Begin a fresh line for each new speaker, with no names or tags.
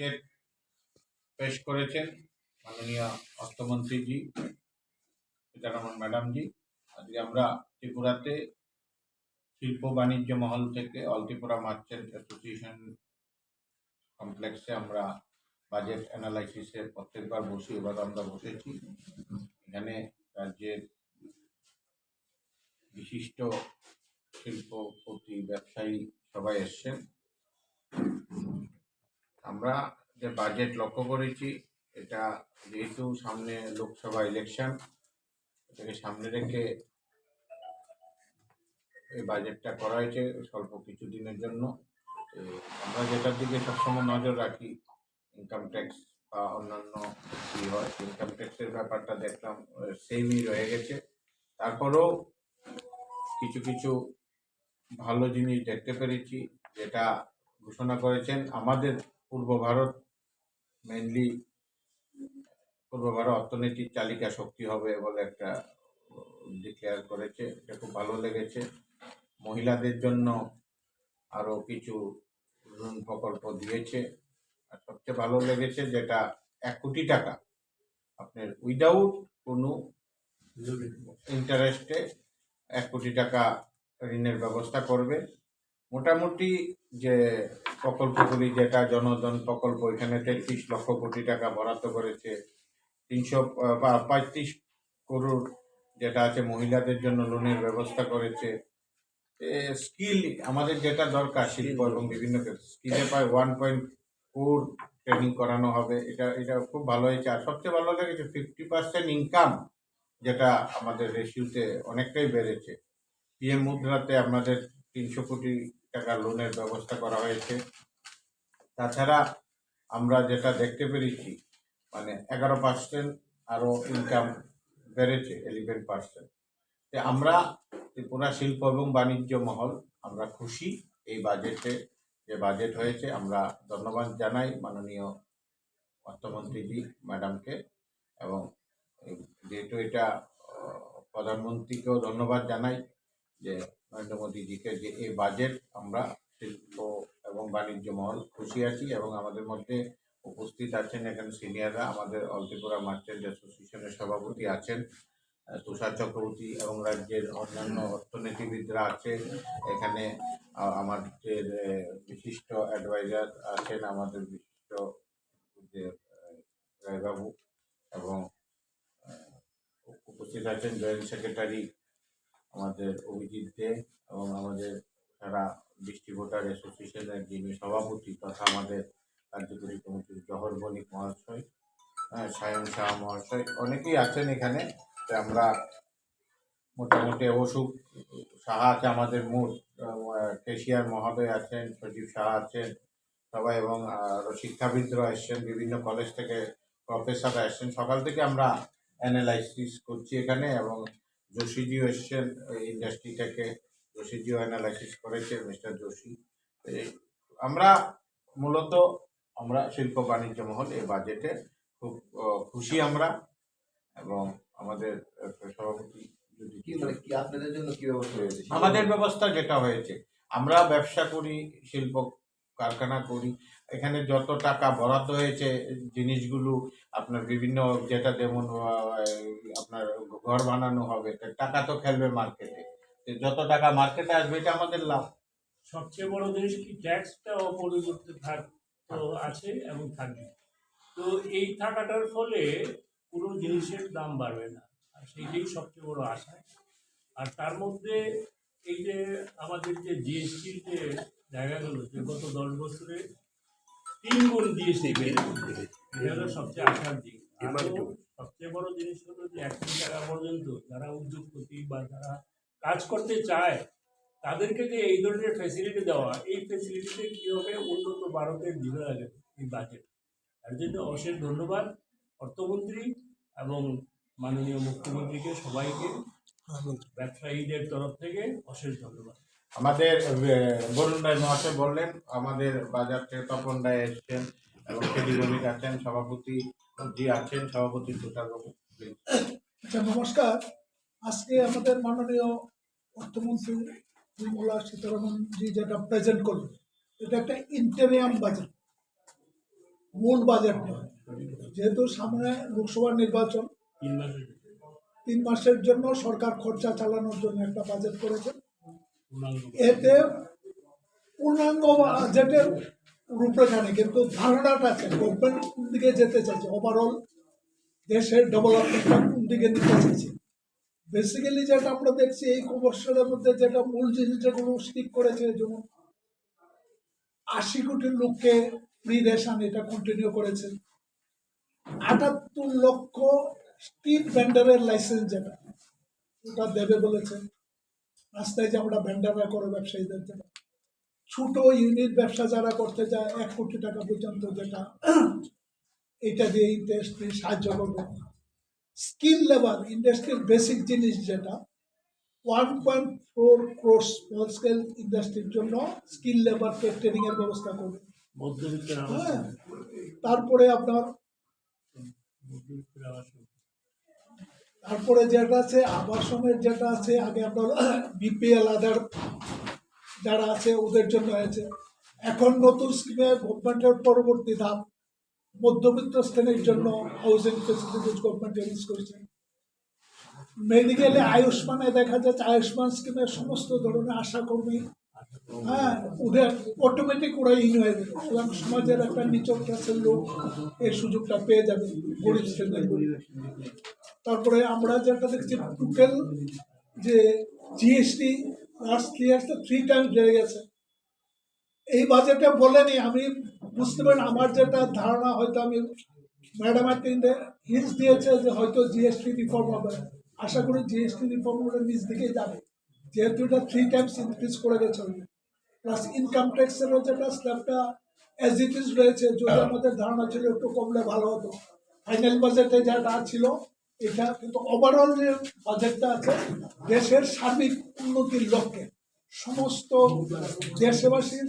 Budget পেশ করেছেন মাননীয় অর্থমন্ত্রীজি, সীতারামন ম্যাডামজি। আজকে আমরা ত্রিপুরাতে শিল্প বাণিজ্য মহল থেকে অল ত্রিপুরা মার্চেন্ট অ্যাসোসিয়েশন কমপ্লেক্সে আমরা বাজেট অ্যানালাইসিসে প্রত্যেকবার বসি, এবার আমরা বসেছি। এখানে রাজ্যের বিশিষ্ট শিল্পপতি, ব্যবসায়ী সবাই এসছেন। আমরা যে বাজেট লক্ষ্য করেছি, এটা যেহেতু সামনে লোকসভা ইলেকশন এটাকে সামনে রেখে এই বাজেটটা করা হয়েছে স্বল্প কিছু দিনের জন্য আমরা যেটার দিকে সবসময় নজর রাখি ইনকাম ট্যাক্স বা অন্যান্য কি হয় ইনকাম ট্যাক্সের ব্যাপারটা দেখলাম সেমই রয়ে গেছে। তারপরেও কিছু কিছু ভালো জিনিস দেখতে পেরেছি, যেটা ঘোষণা করেছেন আমাদের পূর্ব ভারত মেনলি পূর্ব ভারত অর্থনীতির চালিকা শক্তি হবে বলে একটা ডিক্লেয়ার করেছে। এটা খুব ভালো লেগেছে। মহিলাদের জন্য আরও কিছু ঋণ প্রকল্প দিয়েছে। আর সবচেয়ে ভালো লেগেছে যেটা এক কোটি টাকা। আপনার উইদাউট কোনো ইন্টারেস্টে এক কোটি টাকা ঋণের ব্যবস্থা করবে। মোটামুটি যে প্রকল্পগুলি যেটা জনধন প্রকল্প, এখানে তেত্রিশ লক্ষ কোটি টাকা বরাদ্দ করেছে। তিনশো পঁয়ত্রিশ করোড় যেটা আছে মহিলাদের জন্য লোনের ব্যবস্থা করেছে। স্কিল আমাদের যেটা দরকার, শিল্প এবং বিভিন্ন স্কিলে প্রায় ওয়ান পয়েন্ট ফোর ট্রেনিং করানো হবে। এটা এটা খুব ভালো হয়েছে। আর সবচেয়ে ভালো লেগেছে ফিফটি পার্সেন্ট ইনকাম যেটা আমাদের রেশিওতে অনেকটাই বেড়েছে। পিএম মুদ্রাতে আমাদের তিনশো কোটি টাকা লোনের ব্যবস্থা করা হয়েছে। তাছাড়া আমরা যেটা দেখতে পেরেছি মানে এগারো পার্সেন্ট আরও ইনকাম বেড়েছে এলিভেন পার্সেন্ট আমরা ত্রিপুরা শিল্প এবং বাণিজ্য মহল, আমরা খুশি এই বাজেটে যে বাজেট হয়েছে। আমরা ধন্যবাদ জানাই মাননীয় অর্থমন্ত্রীজি ম্যাডামকে এবং যেহেতু এটা প্রধানমন্ত্রীকেও ধন্যবাদ জানাই যে নরেন্দ্র মোদীজিকে যে এই বাজেট আমরা শিল্প এবং বাণিজ্য মহল খুশি আছি এবং আমাদের মধ্যে উপস্থিত আছেন এখানে সিনিয়ররা আমাদের অল ত্রিপুরা মার্চেন্ট অ্যাসোসিয়েশনের সভাপতি আছেন তুষার চক্রবর্তী এবং রাজ্যের অন্যান্য অর্থনীতিবিদরা আছে এখানে আমাদের বিশিষ্ট অ্যাডভাইজার আছেন আমাদের বিশিষ্ট যে রায়বাবু এবং উপস্থিত আছেন জয়েন্ট সেক্রেটারি আমাদের অভিজিৎ দে এবং আমাদের সারা ডিস্ট্রিবিউটার অ্যাসোসিয়েশনের যিনি সভাপতি তথা আমাদের কার্যকরী কমিটির জহর বণিক মহাশয় হ্যাঁ সায়ন শাহ মহাশয়, অনেকেই আছেন এখানে। আমরা মোটামুটি অসুখ সাহা আছে আমাদের মূল কেশিয়ার মহোদয় আছেন, সজীব শাহ আছেন, সবাই এবং শিক্ষাবিদরা এসছেন বিভিন্ন কলেজ থেকে প্রফেসররা এসছেন সকাল থেকে আমরা অ্যানালাইসিস করছি এখানে এবং যোশীজিও এসছেন ইন্ডাস্ট্রি থেকে যোশীজিও অ্যানালাইসিস করেছে মিস্টার যোশী আমরা মূলত আমরা শিল্প বাণিজ্য মহল এই বাজেটে খুব খুশি আমরা এবং আমাদের সভাপতি যদি
কি মানে কি আপনাদের জন্য কি ব্যবস্থা হয়েছে?
আমাদের ব্যবস্থা যেটা হয়েছে আমরা ব্যবসা করি শিল্প কারখানা করি এখানে যত টাকা বরাদ্দ হয়েছে জিনিসগুলো আপনার বিভিন্ন যেটা যেমন ঘর বানানো হবে টাকা তো খেলবে মার্কেটে যত টাকা মার্কেটে আসবে, এটা আমাদের লাভ।
সবচেয়ে বড় জিনিস কি ট্যাক্সটা অপরিবর্তিত থাক, তো আছে এবং থাকবে। তো এই থাকাটার ফলে কোনো জিনিসের দাম বাড়বে না, আর সেইটাই সবচেয়ে বড় আশা। আর তার মধ্যে এই যে আমাদের যে জিএসটির যে জায়গাগুলো, যে গত দশ বছরে তিন গুণ জিএসটি এটা সবচেয়ে আশার দিক। সবচেয়ে বড় জিনিস হলো যে এক কোটি টাকা পর্যন্ত যারা উদ্যোগপতি বা যারা কাজ করতে চায় তাদেরকে যে এই ধরনের ফ্যাসিলিটি দেওয়া এই ফ্যাসিলিটিতে কী হবে উন্নত ভারতের দিকে লাগে এই বাজেট তার জন্য অশেষ ধন্যবাদ অর্থমন্ত্রী এবং মাননীয় মুখ্যমন্ত্রীকে সবাইকে ব্যবসায়ীদের তরফ থেকে অশেষ ধন্যবাদ।
আমাদের বরুণ রায় মহাশয় বললেন আমাদের বাজার থেকে তপন রায় এসছেন। এবং বণিক আছেন সভাপতি জি আছেন সভাপতি তুষারবাবু
আচ্ছা নমস্কার। আজকে আমাদের মাননীয় অর্থমন্ত্রী নির্মলা সীতারামন জি যেটা প্রেজেন্ট করলেন এটা একটা ইন্টেরিয়াম বাজেট মূল বাজেট নয়। যেহেতু সামনে লোকসভা নির্বাচন
তিন মাসের
জন্য। সরকার খরচা চালানোর জন্য একটা বাজেট করেছে। এতে পূর্ণাঙ্গ বাজেটের রূপরেখা নেই কিন্তু ধারণাটা আছে গভর্নমেন্ট কোন দিকে যেতে চাইছে? ওভারঅল দেশের ডেভেলপমেন্টটা কোন দিকে নিতে চাইছে? বেসিক্যালি যেটা আমরা দেখছি, এই বছরের মধ্যে যেটা মূল জিনিস যেগুলো স্টিক করেছে যেমন আশি কোটি লোককে ফ্রি রেশন এটা কন্টিনিউ করেছে। আটাত্তর লক্ষ স্ট্রিট ভেন্ডারের লাইসেন্স যেটা, ওটা দেবে বলেছে। রাস্তায় যে আমরা ভেন্ডাররা করে, ব্যবসায়ীদের জন্য। ছোট ইউনিট ব্যবসা যারা করতে যায় এক কোটি টাকা পর্যন্ত যেটা এটা দিয়ে ইন্ডাস্ট্রি সাহায্য করবে। স্কিল লেবার ইন্ডাস্ট্রির বেসিক জিনিস যেটা one point four crore small scale ইন্ডাস্ট্রির জন্য স্কিল লেবারকে ট্রেনিং এর ব্যবস্থা করবে। হ্যাঁ। তারপরে আপনার তারপরে যেটা আছে আবাসনের যেটা আছে আগে আপনার বিপিএল আদার যারা আছে, ওদের জন্য হয়েছে। এখন নতুন স্কিমে গভর্নমেন্টের পরবর্তী ধাপ, মধ্যবিত্ত শ্রেণির জন্য হাউজিং ফেসিলিটিস গভর্নমেন্ট রিলিজ করেছে। মেডিকেলে আয়ুষ্মানে দেখা যাচ্ছে, আয়ুষ্মান স্কিমের সমস্ত ধরনের আশাকর্মী হ্যাঁ ওদের অটোমেটিক ওরা ইন হয়ে যাবে। সুতরাং সমাজের একটা নিচক ক্লাসের লোক এই সুযোগটা পেয়ে যাবে গরিব শ্রেণির তারপরে আমরা যেটা দেখছি টোটাল যে জিএসটি লাস্ট থ্রি ইয়ার্সে থ্রি টাইমস বেড়ে গেছে। এই বাজেটে বলেনি, আমি বুঝতে পারি আমার যেটা ধারণা হয়তো আমি ম্যাডাম একটা হিন্স দিয়েছে যে হয়তো জিএসটি রিফর্ম হবে। আশা করি জিএসটি রিফর্ম করে নিজ দিকেই যাবে। যেহেতু এটা থ্রি টাইমস ইনক্রিজ করে গেছে প্লাস ইনকাম ট্যাক্সেরও যেটা স্ল্যাবটা অ্যাজ ইট ইজ রয়েছে, যদি আমাদের ধারণা ছিল একটু কমলে ভালো হতো। ফাইনাল বাজেটে যেটা ছিল এটা কিন্তু ওভারঅল যে বাজেটটা আছে দেশের সার্বিক উন্নতির লক্ষ্যে সমস্ত দেশবাসীর